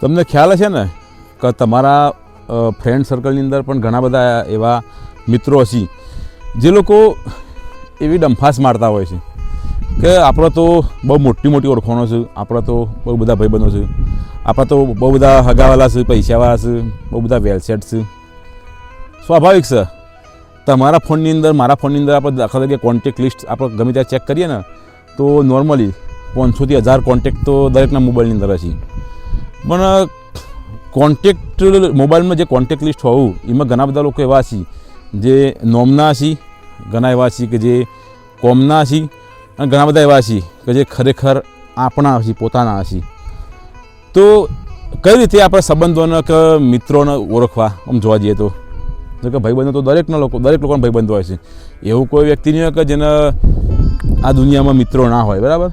તમને ખ્યાલ હશે ને કે તમારા ફ્રેન્ડ સર્કલની અંદર પણ ઘણા બધા એવા મિત્રો હશે, જે લોકો એવી ડંફાસ મારતા હોય છે કે આપણે તો બહુ મોટી મોટી ઓળખાણો છે, આપણા તો બહુ બધા ભાઈબંધો છે, આપણા તો બહુ બધા હગાવાલા છે, પૈસાવાળા છે, બહુ બધા વેલસેટ છે. સ્વાભાવિક છે, તમારા ફોનની અંદર, મારા ફોનની અંદર આપણે દાખલા તરીકે કોન્ટેક્ટ લિસ્ટ આપણે ગમે ત્યાં ચેક કરીએ ને, તો નોર્મલી પાંચસોથી હજાર કોન્ટેક્ટ તો દરેકના મોબાઈલની અંદર હશે. પણ કોન્ટેક્ટ મોબાઈલમાં જે કોન્ટેક્ટ લિસ્ટ હોવું એમાં ઘણા બધા લોકો એવા છે, જે નોમના છે, ઘણા એવા છે કે જે કોમના છે, અને ઘણા બધા એવા છે કે જે ખરેખર આપણા છે, પોતાના છે. તો કઈ રીતે આપણે સંબંધોને કે મિત્રોને ઓળખવા? આમ જોવા જઈએ તો. જો કે ભાઈબંધો તો દરેકના લોકો, દરેક લોકોના ભાઈબંધો હોય છે. એવું કોઈ વ્યક્તિ નહીં હોય કે જેને આ દુનિયામાં મિત્રો ના હોય, બરાબર?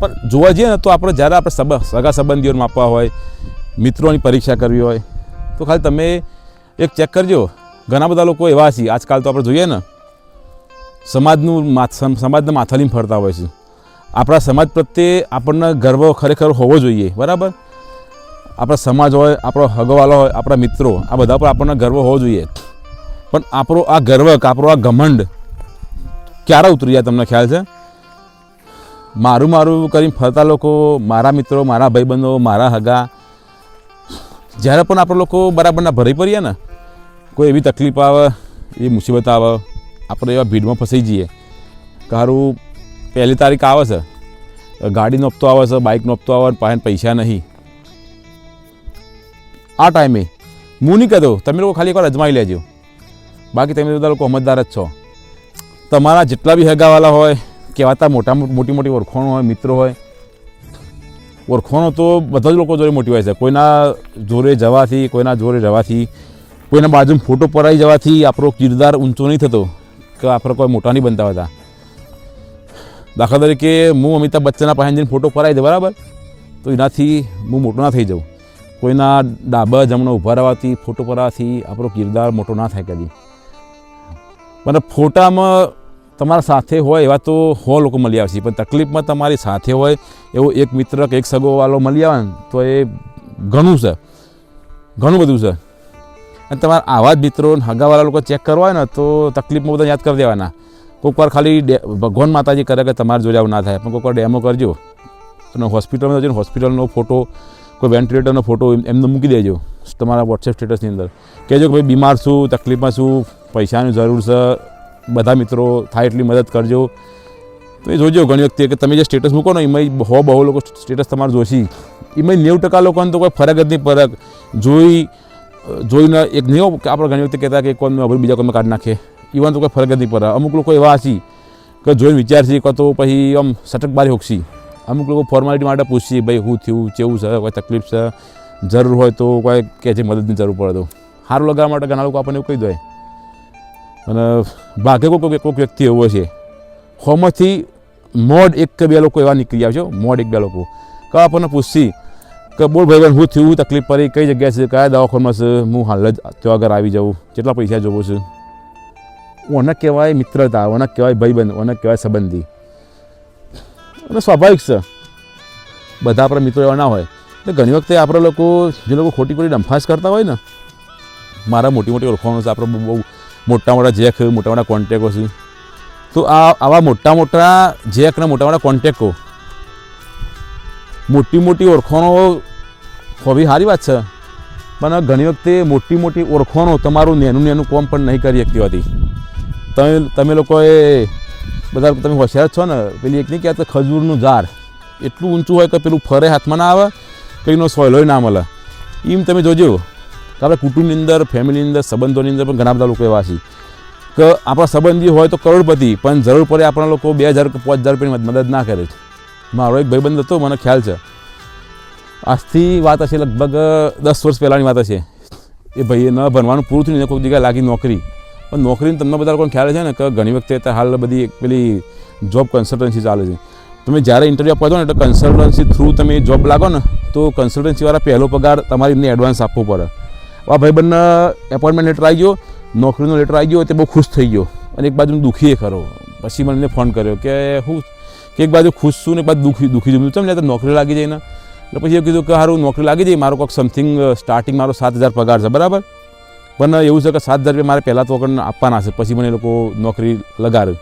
પણ જોવા જઈએ ને તો આપણે જ્યારે આપણે સબ, સગા સંબંધીઓને માપવા હોય, મિત્રોની પરીક્ષા કરવી હોય, તો ખાલી તમે એક ચેક કરજો. ઘણા બધા લોકો એવા છે, આજકાલ તો આપણે જોઈએ ને, સમાજનું સમાજના માથાલીમ ફરતા હોય છે. આપણા સમાજ પ્રત્યે આપણને ગર્વ ખરેખર હોવો જોઈએ, બરાબર? આપણા સમાજ હોય, આપણો હગવાલો હોય, આપણા મિત્રો, આ બધા પર આપણને ગર્વ હોવો જોઈએ. પણ આપણો આ ગર્વ, આપણો આ ઘમંડ ક્યારે ઉતરી જાય તમને ખ્યાલ છે? મારું મારું કરીને ફરતા લોકો, મારા મિત્રો, મારા ભાઈબંધો, મારા હગા, જ્યારે પણ આપણે લોકો બરાબરના ભરી પડીએ ને, કોઈ એવી તકલીફ આવે એ મુસીબત આવે, આપણે એવા ભીડમાં ફસાઈ જઈએ. કારું પહેલી તારીખ આવે છે ગાડીનો હપ્તો આવે છે બાઇકનો હપ્તો આવે પાસે પૈસા નહીં. આ ટાઈમે હું નહીં કહેતો, તમે લોકો ખાલી એકવાર અજમાઈ લેજો. બાકી તમે બધા લોકો સમજદાર જ છો. તમારા જેટલા બી હગાવાલા હોય કહેવાતા મોટા મોટી મોટી ઓળખાણો હોય, મિત્રો હોય. ઓળખાણો તો બધા જ લોકો જોડે મોટી હોય છે. કોઈના જોરે જવાથી, કોઈના જોરે રહેવાથી, કોઈના બાજુમાં ફોટો પરાઈ જવાથી આપણો કિરદાર ઊંચો નહીં થતો કે આપણે કોઈ મોટા નહીં બનતા હતા. દાખલા તરીકે હું અમિતાભ બચ્ચનના પાસે જઈને ફોટો પરાઈ દે, બરાબર? તો એનાથી હું મોટો ના થઈ જાઉં. કોઈના ડાબા જમણો ઊભા રહેવાથી, ફોટો પરાવાથી આપણો કિરદાર મોટો ના થાય કદી. મને ફોટામાં તમારા સાથે હોય એવા તો હો લોકો મળી આવશે, પણ તકલીફમાં તમારી સાથે હોય એવો એક મિત્ર કે એક સગોવાળો મળી આવે ને, તો એ ઘણું છે. ઘણું બધું છે. અને તમારા આવા જ મિત્રો હગાવાળા લોકો ચેક કરવા હોય ને, તો તકલીફમાં બધા યાદ કરી દેવાના. કોઈક વાર ખાલી ભગવાન માતાજી કરે કે તમારે જોડે આવું ના થાય, પણ કોઈક વાર ડેમો કરજો. અને હોસ્પિટલમાં જઈને હોસ્પિટલનો ફોટો, કોઈ વેન્ટિલેટરનો ફોટો એમ- એમને મૂકી દેજો. તમારા વોટ્સએપ સ્ટેટસની અંદર. કહેજો કે ભાઈ, બીમાર છું, તકલીફમાં છું, પૈસાની જરૂર છે બધા મિત્રો થાય એટલી મદદ કરજો. તો એ જોજો ઘણી વખતે કે તમે જે સ્ટેટસ મૂકો ને એમાં હો બહુ લોકો સ્ટેટસ તમારે જોશી. એમાં નેવું ટકા લોકોને તો કોઈ ફરક જ નહીં ફરક જોઈ, જોઈને એક નહીં કે આપણે ઘણી વખતે કહેતા કે કોઈ અભર બીજા કોઈ કાઢી નાખે. ઇવન તો કોઈ ફરક જ નહીં પડે. અમુક લોકો એવા હશે કે જોઈને વિચારશે કાં તો પછી આમ સટકબારી હોકશી. અમુક લોકો ફોર્માલિટી માટે પૂછશે ભાઈ શું થયું, કેવું છે, કોઈ તકલીફ છે, જરૂર હોય તો કોઈ કે જે મદદની જરૂર પડે તો. સારું લગાવવા માટે ઘણા લોકો આપણને એવું કહી દે. અને ભાગે કોઈ કોઈક વ્યક્તિ એવો છે. હોમાંથી મોડ એક કે બે લોકો એવા નીકળી આવશે મોડ એક બે લોકો. કે આપણને પૂછશી કે બોલ ભાઈ હું થયું તકલીફ પડી, કઈ જગ્યાએ છે, કયા દવાખાનામાં છે, હું હાલ જ ત્યાં આગળ આવી જાઉં. કેટલા પૈસા જોવો છે? ઓને કહેવાય મિત્રતા, ઓને કહેવાય ભાઈબંધ, ઓને કહેવાય સંબંધી. અને સ્વાભાવિક છે. બધા આપણા મિત્રો એવા ના હોય. એટલે ઘણી વખતે આપણા લોકો, જે લોકો ખોટી ખોટી ડંફાસ કરતા હોય ને, મારા મોટી મોટી ઓળખાણો છે, આપણે બહુ મોટા મોટા જેક મોટા મોટા કોન્ટેકો છે. તો આ, આવા મોટા મોટા જેકના મોટા મોટા કોન્ટેકો મોટી મોટી ઓળખાણો હોવી સારી વાત છે. પણ ઘણી વખતે મોટી મોટી ઓળખાણો તમારું નેનું નેનું કોમ પણ નહીં કરી શકતી હોતી તમે તમે લોકોએ બધા, તમે હોશિયાર છો ને, પેલી એક નહીં કહેતા ખજૂરનું ઝાડ. એટલું ઊંચું હોય કે પેલું ફરે હાથમાં ના આવે કંઈનો સોયલોય ના મળે. એમ તમે જોજો. કે આપણે કુટુંબની અંદર, ફેમિલીની અંદર, સંબંધોની અંદર પણ ઘણા બધા લોકો એવા છે. કે આપણા સંબંધી હોય તો કરોડપતિ, પણ જરૂર પડે આપણા લોકો બે હજાર પાંચ હજાર રૂપિયાની મદદ ના કરે મારો એક ભાઈબંધ હતો, મને ખ્યાલ છે. આજથી વાત હશે લગભગ દસ વર્ષ પહેલાંની વાત હશે. એ ભાઈએ ન ભણવાનું પૂરું થયું ને કોઈ જગ્યાએ લાગી નોકરી. પણ નોકરીને તમને બધા લોકોને ખ્યાલ છે ને કે ઘણી વખતે હાલ બધી એક પેલી જોબ કન્સલ્ટન્સી ચાલે છે. તમે જ્યારે ઇન્ટરવ્યૂ આપવા ને એટલે કન્સલ્ટન્સી થ્રુ તમે જોબ લાગો ને, તો કન્સલ્ટન્સીવાળા પહેલો પગાર તમારે એમને એડવાન્સ આપવો પડે. આ ભાઈબંધને એપોઇન્ટમેન્ટ લેટર આવી ગયો, નોકરીનો લેટર આવી ગયો, તે બહુ ખુશ થઈ ગયો. અને એક બાજુ દુઃખી એ ખરો. પછી મને ફોન કર્યો કે હું, કે એક બાજુ ખુશ છું ને એક બાજુ દુઃખી દુઃખી છું. લે નોકરી લાગી જાય ને? એટલે પછી એવું કીધું કે સારું નોકરી લાગી જઈ મારો કોઈક સમથિંગ સ્ટાર્ટિંગ મારો સાત હજાર પગાર છે. બરાબર? પણ એવું છે કે સાત હજાર રૂપિયા મારે પહેલાં તો વગર આપવાના છે. પછી મને એ લોકો નોકરી લગાડે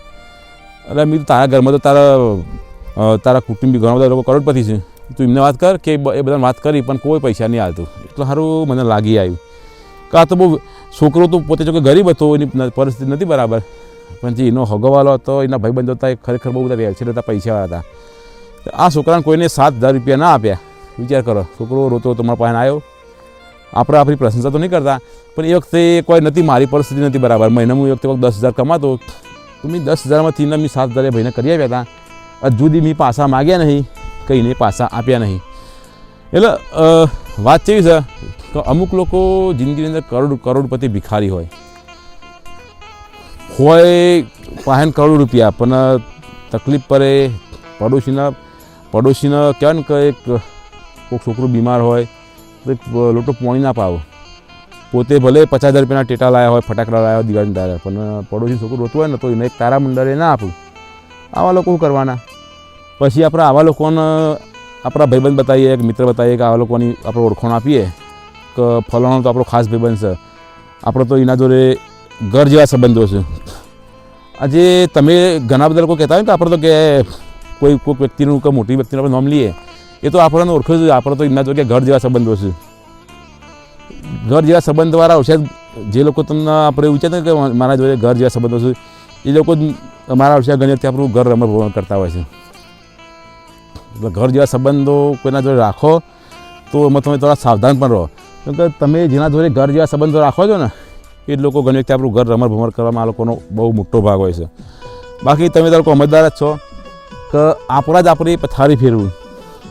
એટલે મેં તારા ઘરમાં તો તારા તારા કુટુંબી ઘણા બધા લોકો કરોડપતિ છે. તું એમને વાત કર કે એ બધાને વાત કરી, પણ કોઈ પૈસા નહીં આવતું એટલે સારું મને લાગી આવ્યું. કે તો બહુ છોકરો તો પોતે જો કે ગરીબ હતો, એની પરિસ્થિતિ નથી બરાબર. પણ જે એનો હગવાલો હતો, એના ભાઈબંધો હતા, એ ખરેખર બહુ બધા વેચી હતા, પૈસાવાળા હતા. આ છોકરાને કોઈને સાત હજાર રૂપિયા ના આપ્યા. વિચાર કરો, છોકરો રોતો તમારા મારા પાસે આવ્યો આપણે આપણી પ્રશંસા તો નહીં કરતા, પણ એ વખતે કોઈ નથી, મારી પરિસ્થિતિ નથી બરાબર. મહિને હું એ વખતે દસ હજાર કમાતો. તો મેં દસ હજારમાંથી મેં સાત હજાર ભાઈને કરી આવ્યા હતા. સુધી મેં પાછા માગ્યા નહીં કંઈને પાછા આપ્યા નહીં. એટલે વાત કેવી છે કે અમુક લોકો જિંદગીની અંદર કરોડ કરોડપતિ ભિખારી હોય. હોય પાસે કરોડ રૂપિયા, પણ તકલીફ પડે પડોશીના, પડોશીને કહેવાય ને કે એક કોઈક છોકરું બીમાર હોય, તો લોટો પાણી ના પાવો પોતે ભલે પચાસ હજાર રૂપિયાના ટેટા લાવ્યા હોય, ફટાકડા લાવ્યા હોય, દિવાળી તારે પણ પડોશી છોકરું રોતું હોય ને, તો એને એક તારા મંડળે ના આપું. આવા લોકો કરવાના? પછી આપણે આવા લોકોને આપણા ભાઈબંધ બતાવીએ કે મિત્ર બતાવીએ કે આ લોકોની આપણે ઓળખાણ આપીએ, કે ફલાણો તો આપણો ખાસ ભાઈબંધ છે. આપણો તો એના જોડે ઘર જેવા સંબંધો છે. આજે તમે ઘણા બધા લોકો કહેતા હોય કે આપણે તો કે કોઈ, કોઈક વ્યક્તિનું કે મોટી વ્યક્તિનું આપણે નામ લઈએ, એ તો આપણને ઓળખે છે. આપણે તો એમના જોડે ઘર જેવા સંબંધો છે. ઘર જેવા સંબંધવાળા હશે જે લોકો તમને આપણે એવું વિચારતા કે મારા જોડે ઘર જેવા સંબંધો છે, એ લોકો મારા ઘણી વખતે આપણું ઘર રમત કરતા હોય છે. ઘર જેવા સંબંધો કોઈના જોડે રાખો, તો એમાં તમે થોડા સાવધાન પણ રહો. કેમ કે તમે જેના જોડે ઘર જેવા સંબંધો રાખો છો ને, એ જ લોકો ઘણી વખતે આપણું ઘર રમર ભમર કરવામાં આ લોકોનો બહુ મોટો ભાગ હોય છે. બાકી તમે તો લોકો સમજદાર જ છો કે આપણા જ આપણી પથારી ફેરવું.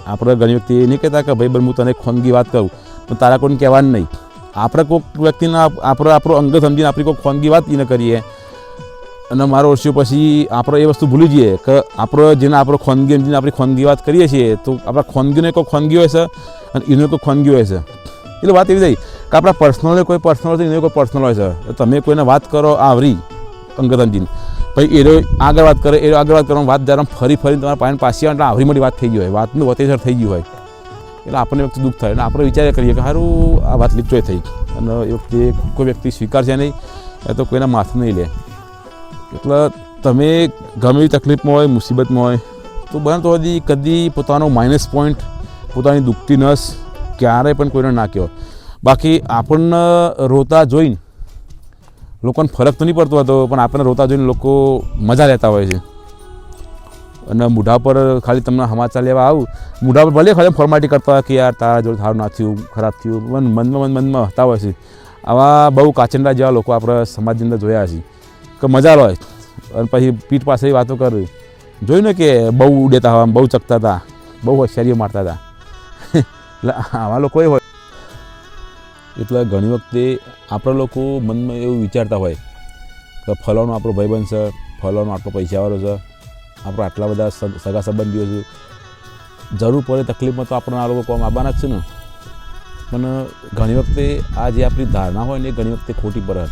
આપણે ઘણી વખતે એ નહીં કહેતા કે ભાઈ હું તને ખોનગી વાત કહું, પણ તારા કોઈને કહેવાનું નહીં. આપણે કોઈક વ્યક્તિના આપણો આપણો અંગ સમજીને આપણી કોઈ ખોનગી વાત એને કરીએ. અને મારો વર્ષો પછી આપણે એ વસ્તુ ભૂલી જઈએ કે આપણો જેને આપણો ખોનગી જેને આપણી ખોનગી વાત કરીએ છીએ, તો આપણા ખોનગીને કોઈ ખોનગી હોય છે અને એનો કોઈ ખોનગી હોય છે. એટલે વાત એવી થઈ કે આપણા પર્સનલ કોઈ પર્સનલ છે, એને કોઈ પર્સનલ હોય છે. તો તમે કોઈને વાત કરો આવરી અંગત સમજીને પછી એનો આગળ વાત કરે, એ આગળ વાત કરવાની વાત જ્યારે ફરી ફરી તમારા પાણી પાછી આવે એટલે આવરી મોટી વાત થઈ ગઈ હોય. વાતનું વતેસર થઈ ગયું હોય. એટલે આપણને વખતે દુઃખ થાય. અને આપણે વિચાર કરીએ કે સારું આ વાત લીપચોય થઈ અને એ વખતે કોઈ વ્યક્તિ સ્વીકારશે નહીં, એ તો કોઈના માથું નહીં લે. એટલે તમે ગમે એવી તકલીફમાં હોય મુસીબતમાં હોય, તો બનતો હતી કદી પોતાનો માઇનસ પોઈન્ટ પોતાની દુખતી નસ ક્યારેય પણ કોઈને ના કહેવાય. બાકી આપણને રોતા જોઈને લોકોને ફરક તો નહીં પડતો હતો, પણ આપણને રોતા જોઈને લોકો મજા લેતા હોય છે. અને મૂઢા પર ખાલી તમને સમાચાર લેવા આવું, મૂઢા પર ભલે ખાલી ફોર્માલિટી કરતા હોય કે યાર તારા જોડે સારું ના થયું, ખરાબ થયું મનમાં મન મનમાં હતા હોય છે. આવા બહુ કાચંડા જેવા લોકો આપણે સમાજની અંદર જોયા છે. કે મજા લો. અને પછી પીઠ પાસે વાતો કરી. જોયું ને કે બહુ ઉડેતા હોય બહુ ચકતા હતા, બહુ હોશિયારીઓ મારતા હતા. એટલે આવા લોકો હોય. એટલે ઘણી વખતે આપણા લોકો મનમાં એવું વિચારતા હોય કે ફલાણો આપણો ભાઈબંધ છે, ફલાણો આટલો પૈસાવાળો છે, આપણા આટલા બધા સગા સંબંધીઓ છે. જરૂર પડે તકલીફમાં તો આપણને આ લોકો કોમ આવવાના જ છે ને. પણ ઘણી વખતે આ જે આપણી ધારણા હોય ને એ ઘણી વખતે ખોટી પડે.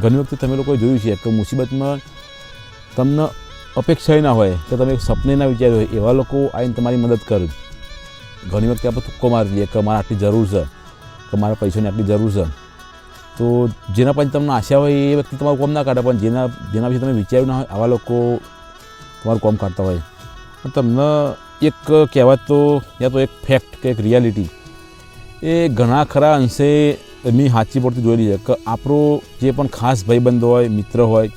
ઘણી વખતે તમે લોકોએ જોયું છે કે મુસીબતમાં તમને અપેક્ષાએ ના હોય કે તમે સપને ના વિચાર્યું હોય, એવા લોકો આવીને તમારી મદદ કરે. ઘણી વખતે આપણે તુક્કો મારી દઈએ કે મારે આટલી જરૂર છે, કે મારે પૈસાની આટલી જરૂર છે. તો જેના પછી તમને આશા હોય એ વ્યક્તિ તમારું કોમ ના કાઢે, પણ જેના જેના વિશે તમે વિચાર્યું ના હોય, આવા લોકો તમારું કોમ કાઢતા હોય. પણ તમને એક કહેવત તો, યા તો એક ફેક્ટ કે એક રિયાલિટી એ ઘણા ખરા અંશે મેં સાચી પડતી જોયેલી છે કે આપણો જે પણ ખાસ ભાઈબંધ હોય, મિત્ર હોય,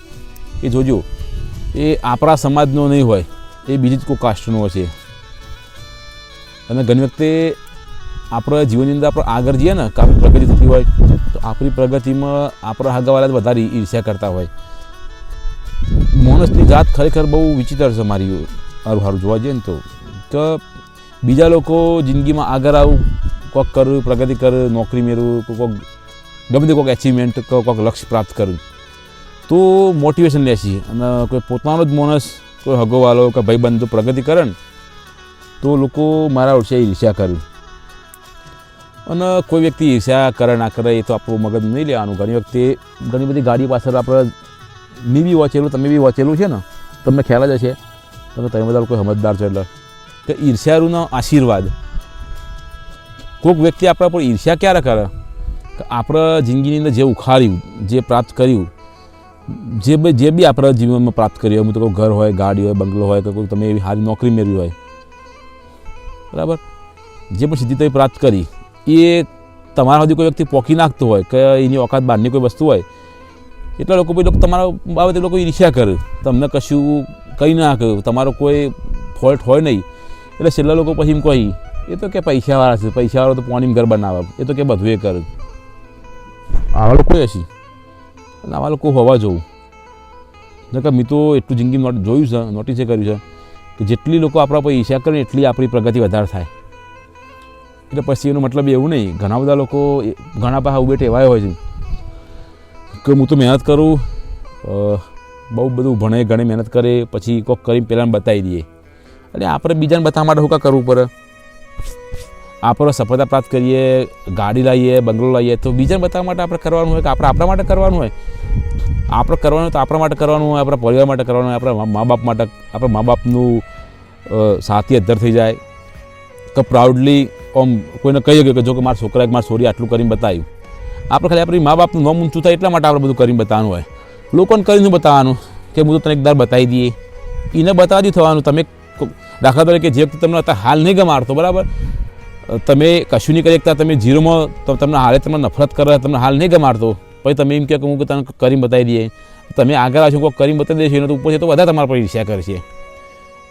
એ જોજો, એ આપણા સમાજનો નહીં હોય, એ બીજી જ કોઈ કાસ્ટનો છે. અને ઘણી વખતે આપણા જીવનની અંદર આપણે આગળ જઈએ ને, કાફી પ્રગતિ થતી હોય, તો આપણી પ્રગતિમાં આપણા હગાવાલા વધારે ઈર્ષ્યા કરતા હોય. માણસની જાત ખરેખર બહુ વિચિત્ર છે મારી સારું સારું જોવા જઈએ ને તો, કે બીજા લોકો જિંદગીમાં આગળ આવું કોઈક કરવું પ્રગતિ કર, નોકરી મેળવું કોઈક ગમે તે કોઈક એચિવમેન્ટ કોઈક લક્ષ્ય પ્રાપ્ત કરવું તો મોટિવેશન લે અને કોઈ પોતાનો જ માણસ, કોઈ હગોવાલો કે ભાઈબંધ પ્રગતિ કરે ને, તો લોકો મારા વર્ષે ઈર્ષ્યા કર્યું અને કોઈ વ્યક્તિ ઈર્ષ્યા કરે ના કરે, એ તો આપણું મગજ નહીં લેવાનું. ઘણી વખતે ઘણી બધી ગાડી પાછળ આપણે મેં બી વાંચેલું, તમે બી વાંચેલું છે ને? તમને ખ્યાલ જ હશે. તમે તમે બધા કોઈ સમજદાર છો એટલે. કે ઈર્ષ્યારુનો આશીર્વાદ. કોઈક વ્યક્તિ આપણા પર ઈર્ષ્યા ક્યારે કરે? કે આપણા જિંદગીની અંદર જે ઉખાડ્યું, જે પ્રાપ્ત કર્યું, જે બી જે બી આપણા જીવનમાં પ્રાપ્ત કર્યું અમુક તો કોઈ ઘર હોય, ગાડી હોય, બંગલો હોય, કે કોઈ તમે એવી સારી નોકરી મેળવી હોય. બરાબર? જે પણ સિદ્ધિ તમે પ્રાપ્ત કરી, એ તમારા સુધી કોઈ વ્યક્તિ પોકી નાખતો હોય, કે એની ઓકાત બહારની કોઈ વસ્તુ હોય, એટલા લોકો પછી લોકો તમારા બાબતે લોકો ઈર્ષ્યા કરે. તમને કશું કંઈ ના કહ્યું તમારો કોઈ ફોલ્ટ હોય નહીં. એટલે છેલ્લા લોકો પછી એમ કહી એ તો કે પૈસાવાળા છે, પૈસાવાળો તો પોણીમ ઘર બનાવે. એ તો કે બધું એ કરે. આવા લોકો હશી અને આવા લોકો હોવા જોવું. નકર મેં તો એટલું જિંદગી જોયું છે, નોટિસે કર્યું છે કે જેટલી લોકો આપણા પર ઈર્ષ્યા કરે એટલી આપણી પ્રગતિ વધારે થાય. એટલે પછી એનો મતલબ એવું નહીં. ઘણા બધા લોકો ઘણા પાસે ઉભેટ એવા હોય છે. કે હું તો મહેનત કરું બહુ બધું ભણે ઘણી મહેનત કરે, પછી કોક કરીને પહેલાં બતાવી દઈએ. એટલે આપણે બીજાને બતાવવા માટે હું કાં કરવું પડે? આપણે સફળતા પ્રાપ્ત કરીએ, ગાડી લાવીએ, બંગલો લાવીએ, તો બીજાને બતાવવા માટે આપણે કરવાનું હોય કે આપણે આપણા માટે કરવાનું હોય? આપણે કરવાનું હોય તો આપણા માટે કરવાનું હોય, આપણા પરિવાર માટે કરવાનું હોય, આપણા મા બાપ માટે, આપણા મા બાપનું સાથી અદ્ધર થઈ જાય. કે પ્રાઉડલી આમ કોઈને કહીએ કે જો કે મારા છોકરાએ મારા છોરી આટલું કરીને બતાવ્યું. આપણે ખાલી આપણી મા બાપનું નોમ ઊંચું થાય એટલા માટે આપણે બધું કરીને બતાવવાનું હોય. લોકોને કરીને બતાવવાનું કે હું તો તને એકદાર બતાવી દઈએ. એને બતાવી થવાનું, તમે દાખલા તરીકે જે વખતે તમને અત્યારે હાલ નહીં ગમાડતો, બરાબર? તમે કશું નહીં કરી શકતા, તમે જીરોમાં તમને હાલે તમને નફરત કરે, તમને હાલ નહીં ગમાડતો. પછી તમે એમ કહો કે હું તને કરીને બતાવી દઈએ. તમે આગળ આવશો કોઈ કરીને બતાવી દેશો એનો તો છે, તો વધારે તમારા પર ઈર્ષ્યા કરશે.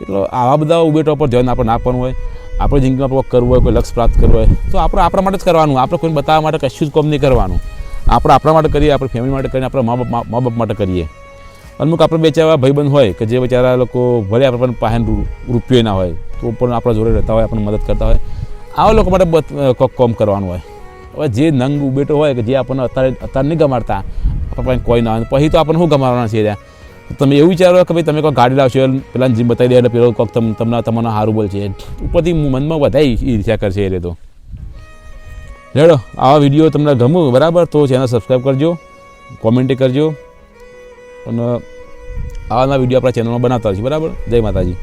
એટલે આવા બધા ઉબેટો પર ધ્યાન આપણે નાખવાનું હોય. આપણે જિંદગીમાં આપણે કરવું હોય, કોઈ લક્ષ્ય પ્રાપ્ત કરવું હોય, તો આપણે આપણા માટે જ કરવાનું. આપણે કોઈને બતાવવા માટે કશું જ કોમ નહીં કરવાનું. આપણે આપણા માટે કરીએ, આપણી ફેમિલી માટે કરીએ, આપણા મા બાપ મા બાપ માટે કરીએ. અમુક આપણે બે ચાર એવા ભાઈબંધ હોય કે જે બેચારા લોકો ભલે આપણે પાસે પાહેન રૂપિયો ના હોય, તો પણ આપણા જોડે રહેતા હોય, આપણને મદદ કરતા હોય. આવા લોકો માટે કોક કોમ કરવાનું હોય. હવે જે નંગ ઉબેટો હોય કે જે આપણને અત્યારે અત્યારે નહીં ગમાડતા, આપણા પાસે કોઈ ના હોય. પછી તો આપણને શું ગમાડવાના છે ત્યાં તમે એવું વિચારો કે ભાઈ તમે કોઈ ગાડી લાવશો પેલા જીમ બતાવી દે એટલે પેલો કોક તમ, તમને તમને સારું બોલશે. ઉપરથી મનમાં બધા ઈર્ષ્યા કરશે એ તો. રેડો, આવા વીડિયો તમને ગમું બરાબર? તો ચેનલ સબસ્ક્રાઈબ કરજો કોમેન્ટ કરજો. અને આવાના વીડિયો આપણા ચેનલમાં બનાવતા રહીશું. બરાબર? જય માતાજી.